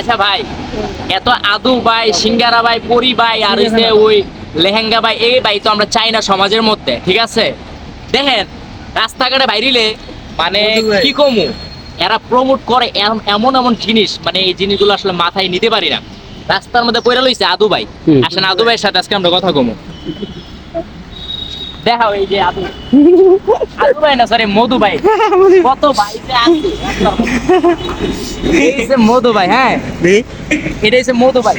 আচ্ছা ভাই এত আদু ভাই সিঙ্গারা ভাই পরি ভাই আর ওই লেহেঙ্গা ভাই এই ভাই তো আমরা চাই না সমাজের মধ্যে ঠিক আছে? দেখেন রাস্তাঘাটে বাইরিলে মানে কি কমু? এরা প্রমোট করে এম- এমন এমন জিনিস মানে এই জিনিসগুলো আসলে মাথায় নিতে পারি না। রাস্তার মধ্যে পড়ে লইছে আদু ভাই। আসেন আদু ভাইয়ের সাথে আজকে আমরা কথা কমু। দেখাও এই যে আদু আদু ভাই না সরি মধু ভাই। কত ভাই যে আছে এই যে মধু ভাই হ্যাঁ। এটা হচ্ছে মধু ভাই।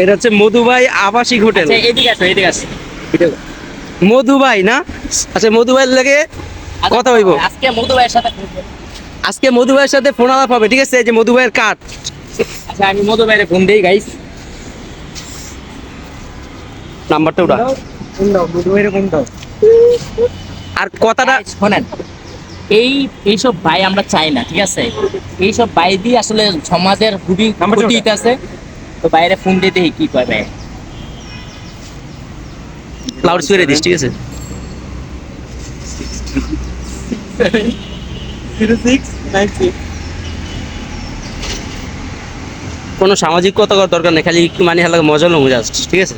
এটা হচ্ছে মধুবাই আবাসিক হোটেল। আচ্ছা এদিকে আসো এদিকে আসো। মধুবাই না? আচ্ছা মধুবাই লাগে কথা হইব। আজকে মধু ভাইয়ের সাথে আজকে মধুবাইয়ের সাথে ফোন আলাপ হবে ঠিক আছে? এই যে মধুবাইয়ের কাঠ আচ্ছা আমি মধু ভাইয়ের ফোন দেই গাইস নাম্বারটা ওটা আর কথাটা শোনেন এই এইসব ভাই আমরা চাই না ঠিক আছে? এইসব ভাই দিয়ে আসলে সমাজের খুবই ক্ষতি আছে তো বাইরে ফোন দিয়ে দেখি কি কয় ভাই। লাউড স্পিকারে দিস ঠিক আছে? কোনো সামাজিক কথা করার দরকার নেই খালি একটু মানে হালকা মজা লোক জাস্ট ঠিক আছে?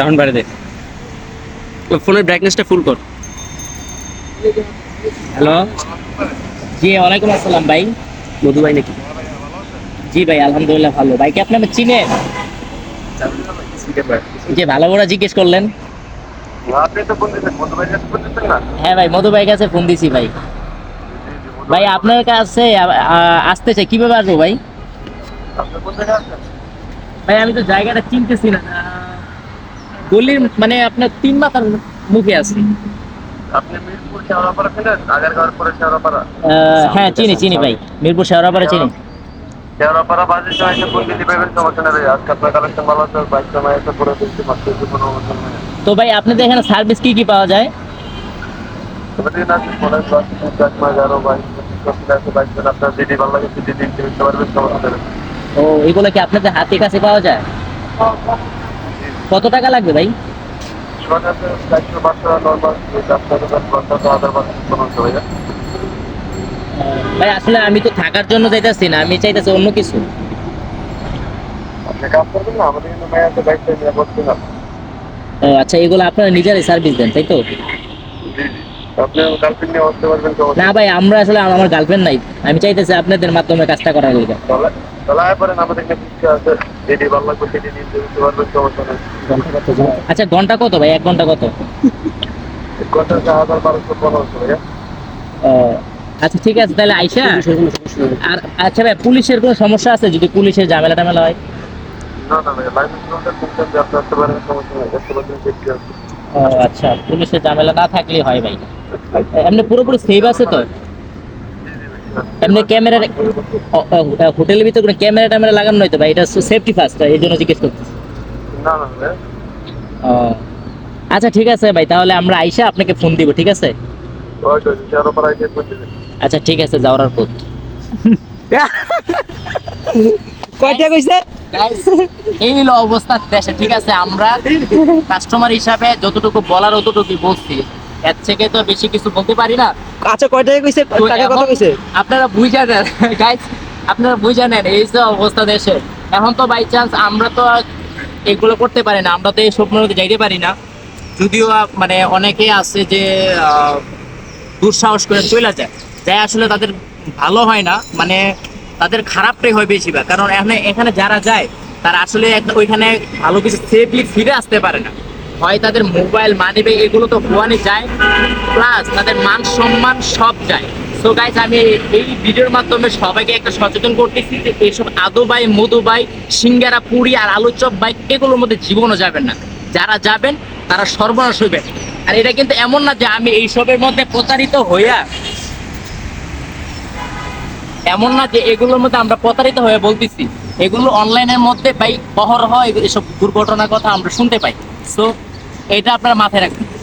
সাউন্ড বাড়ে দে। ফোনের ব্রাইটনেসটা ফুল কর। হ্যালো জি, ওয়ালাইকুম আসসালাম ভাই। মধু ভাই নাকি? জি ভাই, আলহামদুলিল্লাহ ভালো। ভাই, কি আপনি আমার চিনেন? যে ভালো করে জিজ্ঞেস করলেন। হ্যাঁ ভাই, মধু ভাই কাছে ফোন দিছি ভাই। ভাই, আপনার কাছে আসতে চাই কীভাবে আসব ভাই? ভাই, আমি তো জায়গাটা চিনতেছি না। গলির মানে আপনার তিন মাথার মুখে আছি। হ্যাঁ চিনি চিনি ভাই। মিরপুর শেওড়াপাড়া চিনি। শেওড়াপাড়া বাজে সময় এসে ফোন দিতে পারবেন সমস্যা নেই আজকে আপনার কালেকশন ভালো আছে বাইক সময় এসে করে দিচ্ছি মাত্র কোনো তো ভাই আপনাদের এখানে সার্ভিস কি কি পাওয়া যায়? হয় ও এগুলো কি আপনাদের হাতে কাছে পাওয়া যায়? কত টাকা লাগবে ভাই? ভাই, আসলে আমি তো থাকার জন্য চাইতেছি না, আমি চাইতেছি অন্য কিছু। ও আচ্ছা এগুলো আপনারা নিজেরাই সার্ভিস দেন, তাই তো? না ভাই, আমরা আসলে, আমার গার্লফ্রেন্ড নাই। আমি চাইতেছি আপনাদের মাধ্যমে কাজটা করার লিগে। চলে চলে আমাদের এখানে পিছিয়ে আছে দিদি ভালো লাগবে দিদি দিতে দিতে পারবেন সমস্যা নেই। আচ্ছা ঘণ্টা কত ভাই? এক ঘণ্টা কত? কত হাজার বারোশো পনেরোশো ভাইয়া। আচ্ছা ঠিক আছে তাহলে আইসা। আর আচ্ছা ভাই পুলিশের কোনো সমস্যা আছে? যদি পুলিশের ঝামেলা টামেলা হয়? না না ভাইয়া লাইসেন্স নোটের আপনি আসতে পারেন সমস্যা নেই দেখতে পাচ্ছেন দেখতে আছে ও আচ্ছা পুলিশের ঝামেলা না থাকলেই হয় ভাই। এমনি পুরোপুরি সেভ আছে তো? এমনি ক্যামেরা হোটেলের ভিতরে কোনো ক্যামেরা ট্যামেরা লাগানো নয় তো ভাই? এটা সেফটি ফার্স্ট এই জন্য জিজ্ঞেস করতেছি না না ও। আচ্ছা ঠিক আছে ভাই তাহলে আমরা আইসা আপনাকে ফোন দিব ঠিক আছে? আচ্ছা ঠিক আছে যাওয়ার পথ। কয়টা কইছে? এই হলো অবস্থা দেশে ঠিক আছে? আমরা কাস্টমার হিসাবে যতটুকু বলার অতটুকু বলছি। এর থেকে তো বেশি কিছু বলতে পারি না। আচ্ছা কয়টা কইছে? টাকা কত কইছে? আপনারা বুঝা নেন গাইস আপনারা বুঝা নেন এই যে অবস্থা দেশে। এখন তো বাই চান্স আমরা তো এগুলো করতে পারি না আমরা তো এই স্বপ্নের মধ্যে যাইতে পারি না। যদিও মানে অনেকে আছে যে আহ, দুঃসাহস করে চলে যায়। যাই আসলে তাদের ভালো হয় না মানে তাদের খারাপটাই হয় বেশিরভাগ। কারণ এখানে এখানে যারা যায় তারা আসলে ওইখানে ভালো কিছু সেফলি ফিরে আসতে পারে না। হয় তাদের মোবাইল মানি ব্যাগ এগুলো তো ভুয়ানি যায়। প্লাস তাদের মান সম্মান সব যায়। সো গাইজ আমি এই ভিডিওর মাধ্যমে সবাইকে একটা সচেতন করতেছি যে এইসব আদো বাই মধু বাই সিঙ্গারা, পুরি আর আলু চপ বাই এগুলোর মধ্যে জীবনও যাবেন না। যারা যাবেন, তারা সর্বনাশ হইবেন। আর এটা কিন্তু এমন না যে আমি এইসবের মধ্যে প্রতারিত হইয়া এমন না যে এগুলোর মধ্যে আমরা প্রতারিত হয়ে বলতেছি। এগুলো অনলাইনের মধ্যে পাই অহরহ এসব দুর্ঘটনার কথা আমরা শুনতে পাই। সো এটা আপনার মাথায় রাখবেন।